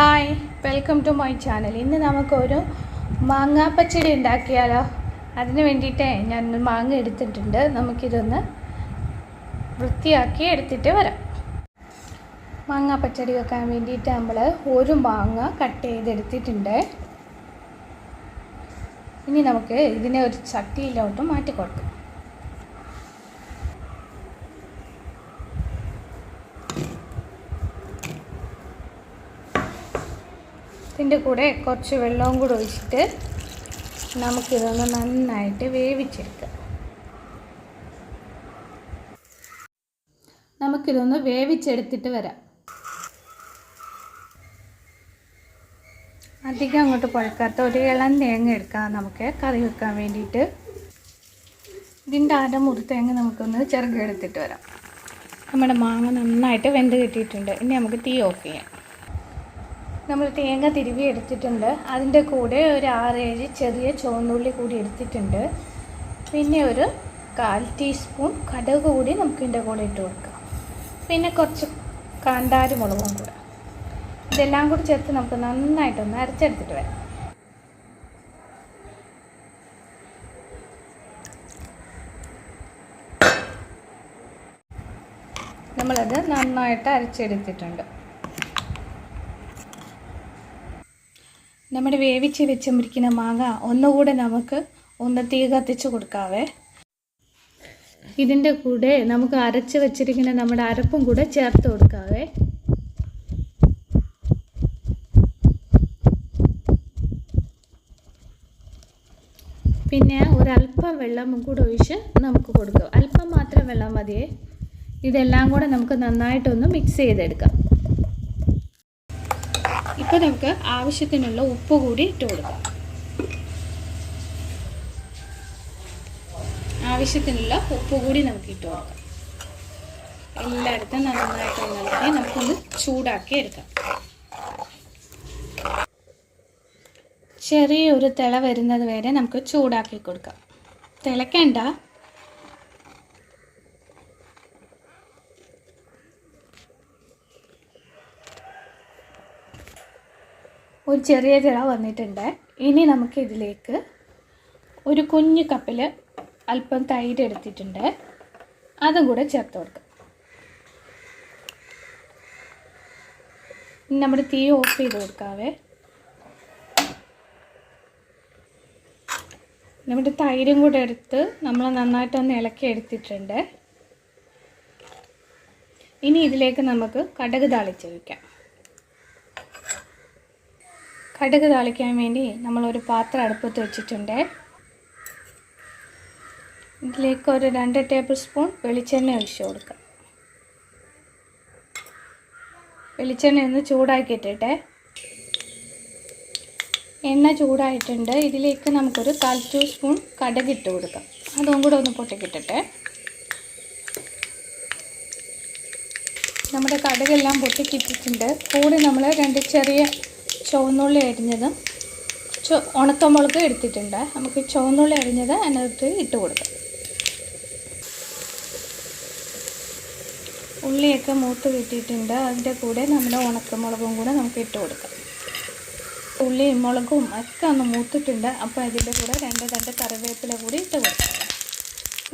Hi welcome to my channel ഇന്ന് നമുക്കൊരു മാങ്ങാ പച്ചടി ഉണ്ടാക്കിയാലോ? അതിന് വേണ്ടിയിട്ട് ഞാൻ മാങ്ങ എടുത്തിട്ടുണ്ട്. നമുക്കിതൊന്ന് വൃത്തിയാക്കി എടുത്തിട്ട് വരാം. മാങ്ങാ പച്ചടി വെക്കാൻ വേണ്ടിയിട്ട് നമ്മൾ ഒരു മാങ്ങ കട്ട് ചെയ്തെടുത്തിട്ടുണ്ട്. ഇനി നമുക്ക് ഇതിനെ ഒരു ചട്ടിയിലോട്ട് മാറ്റി കൊടുക്കാം ഇതിന്റെ കൂടെ കുറച്ച് വെള്ളവും കൂടെ ഒഴിച്ചിട്ട് നമുക്കിതൊന്ന് നന്നായിട്ട് വേവിച്ചെടുക്കാം. നമുക്കിതൊന്ന് വേവിച്ചെടുത്തിട്ട് വരാം. അധികം അങ്ങോട്ട് പുഴക്കാത്ത ഒരു ഇളം തേങ്ങ എടുക്കാം. നമുക്ക് കറി വെക്കാൻ വേണ്ടിയിട്ട്. ഇതിന്റെ അരമുറി തേങ്ങ നമുക്കൊന്ന് ചെറുകെടുത്തിട്ട് വരാം. നമ്മുടെ മാങ്ങ നന്നായിട്ട് വെന്ത് കിട്ടിയിട്ടുണ്ട്. ഇനി നമുക്ക് തീ ഓഫ് ചെയ്യാം. നമ്മൾ തേങ്ങ തിരുവി എടുത്തിട്ടുണ്ട്. അതിന്റെ കൂടെ ഒരു ആറേഴ് ചെറിയ ചുവന്നുള്ളി കൂടി എടുത്തിട്ടുണ്ട്. പിന്നെ ഒരു കാൽ ടീസ്പൂൺ കടുക് കൂടി നമുക്ക് ഇതിന്റെ കൂടെ ഇട്ട് കൊടുക്കാം. പിന്നെ കുറച്ച് കാന്താരി മുളകും കൂടെ. ഇതെല്ലാം കൂടി ചേർത്ത് നമുക്ക് നന്നായിട്ടൊന്ന് അരച്ചെടുത്തിട്ട് വരാം. നമ്മളത് നന്നായിട്ട് അരച്ചെടുത്തിട്ടുണ്ട്. നമ്മുടെ വേവിച്ച് വെച്ചുമിരിക്കുന്ന മാങ്ങ ഒന്നുകൂടെ നമുക്ക് ഒന്ന് തീ കത്തിച്ച് കൊടുക്കാവേ. ഇതിന്റെ കൂടെ നമുക്ക് അരച്ച് വെച്ചിരിക്കുന്ന നമ്മുടെ അരപ്പും കൂടെ ചേർത്ത് കൊടുക്കാവേ. പിന്നെ ഒരല്പം വെള്ളം കൂടെ ഒഴിച്ച് നമുക്ക് കൊടുക്കാം. അല്പം മാത്രം വെള്ളം മതിയേ. ഇതെല്ലാം കൂടെ നമുക്ക് നന്നായിട്ടൊന്ന് മിക്സ് ചെയ്തെടുക്കാം. ഇപ്പോൾ നമുക്ക് ആവശ്യത്തിനുള്ള ഉപ്പ് കൂടി ഇട്ട് കൊടുക്കാം. ആവശ്യത്തിനുള്ള ഉപ്പ് കൂടി നമുക്ക് ഇട്ട് കൊടുക്കാം. എല്ലായിടത്തും നന്നായിട്ട് ഇളക്കി നമുക്കൊന്ന് ചൂടാക്കി എടുക്കാം. ചെറിയൊരു തിള വരുന്നത് വരെ നമുക്ക് ചൂടാക്കി കൊടുക്കാം. തിളക്കണ്ട ഒരു ചെറിയ തിള വന്നിട്ടുണ്ട്. ഇനി നമുക്ക് ഇതിലേക്ക് ഒരു കുഞ്ഞു കപ്പിൽ അല്പം തൈര് എടുത്തിട്ടുണ്ട്. അതും കൂടെ ചേർത്ത് കൊടുക്കാം. ഇനി നമ്മുടെ തീ ഓഫ് ചെയ്ത് കൊടുക്കാവേ. നമ്മുടെ തൈരും കൂടെ എടുത്ത് നമ്മൾ നന്നായിട്ടൊന്ന് ഇളക്കി എടുത്തിട്ടുണ്ട്. ഇനി ഇതിലേക്ക് നമുക്ക് കടക് താളിച്ച് വയ്ക്കാം കടുക് താളിക്കാൻ വേണ്ടി നമ്മളൊരു പാത്രം അടുപ്പത്ത് വെച്ചിട്ടുണ്ട്. ഇതിലേക്ക് ഒരു രണ്ട് ടേബിൾ സ്പൂൺ വെളിച്ചെണ്ണ ഒഴിച്ചു കൊടുക്കാം. വെളിച്ചെണ്ണ ഒന്ന് ചൂടാക്കിയിട്ടിട്ടെ എണ്ണ ചൂടായിട്ടുണ്ട്. ഇതിലേക്ക് നമുക്കൊരു കാൽ ടീസ്പൂൺ കടുക് ഇട്ട് കൊടുക്കാം. അതും കൂടെ ഒന്ന് പൊട്ടിക്കിട്ടിട്ടെ. നമ്മുടെ കടുകെല്ലാം പൊട്ടിക്കിട്ടിട്ടുണ്ട്. കൂടെ നമ്മൾ രണ്ട് ചെറിയ ചുവന്നുള്ളി അരിഞ്ഞതും ഉണക്കമുളക് എടുത്തിട്ടുണ്ട്. നമുക്ക് ചുവന്നുള്ളി അരിഞ്ഞത് അതിനകത്ത് ഇട്ട് കൊടുക്കാം. ഉള്ളിയൊക്കെ മൂത്ത് കിട്ടിയിട്ടുണ്ട്. അതിന്റെ കൂടെ നമ്മുടെ ഉണക്കമുളകും കൂടെ നമുക്ക് ഇട്ട് കൊടുക്കാം. ഉള്ളിയും മുളകും ഒക്കെ ഒന്ന് മൂത്തിട്ടുണ്ട്. അപ്പോൾ അതിന്റെ കൂടെ രണ്ട് രണ്ട് കറിവേപ്പില കൂടി ഇട്ട് കൊടുക്കാം.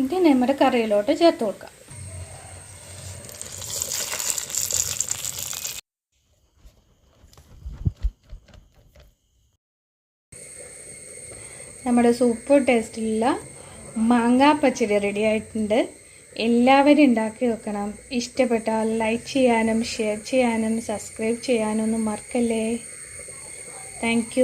ഇത് നമ്മുടെ കറിയിലോട്ട് ചേർത്ത് കൊടുക്കാം. നമ്മുടെ സൂപ്പർ ടേസ്റ്റിലുള്ള മാങ്ങാ പച്ചടി റെഡി ആയിട്ടുണ്ട്. എല്ലാവരും ഉണ്ടാക്കി വെക്കണം ഇഷ്ടപ്പെട്ടാൽ ലൈക്ക് ചെയ്യാനും ഷെയർ ചെയ്യാനും സബ്സ്ക്രൈബ് ചെയ്യാനും ഒന്നും മറക്കല്ലേ. താങ്ക്